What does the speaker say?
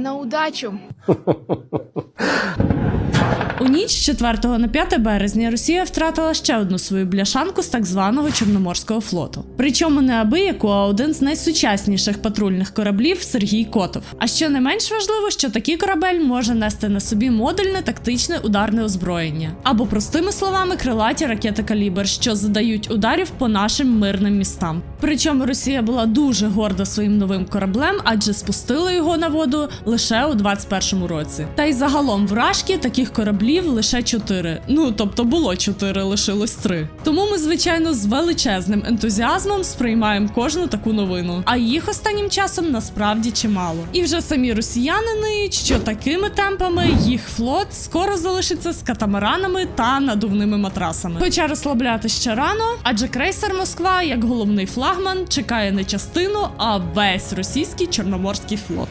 На удачу! У ніч з 4 на 5 березня Росія втратила ще одну свою бляшанку з так званого Чорноморського флоту. Причому не абияку, а один з найсучасніших патрульних кораблів Сергій Котов. А що не менш важливо, що такий корабель може нести на собі модульне тактичне ударне озброєння, або простими словами, крилаті ракети калібр, що задають ударів по нашим мирним містам. Причому Росія була дуже горда своїм новим кораблем, адже спустила його на воду лише у 21-му році. Та й загалом вражки таких кораблів лише 4. Ну тобто було 4, лишилось 3. Тому ми, звичайно, з величезним ентузіазмом сприймаємо кожну таку новину. А їх останнім часом насправді чимало. І вже самі росіяни ниють, що такими темпами їх флот скоро залишиться з катамаранами та надувними матрасами. Хоча розслабляти ще рано, адже крейсер Москва, як головний флагман, чекає не частину, а весь російський чорноморський флот.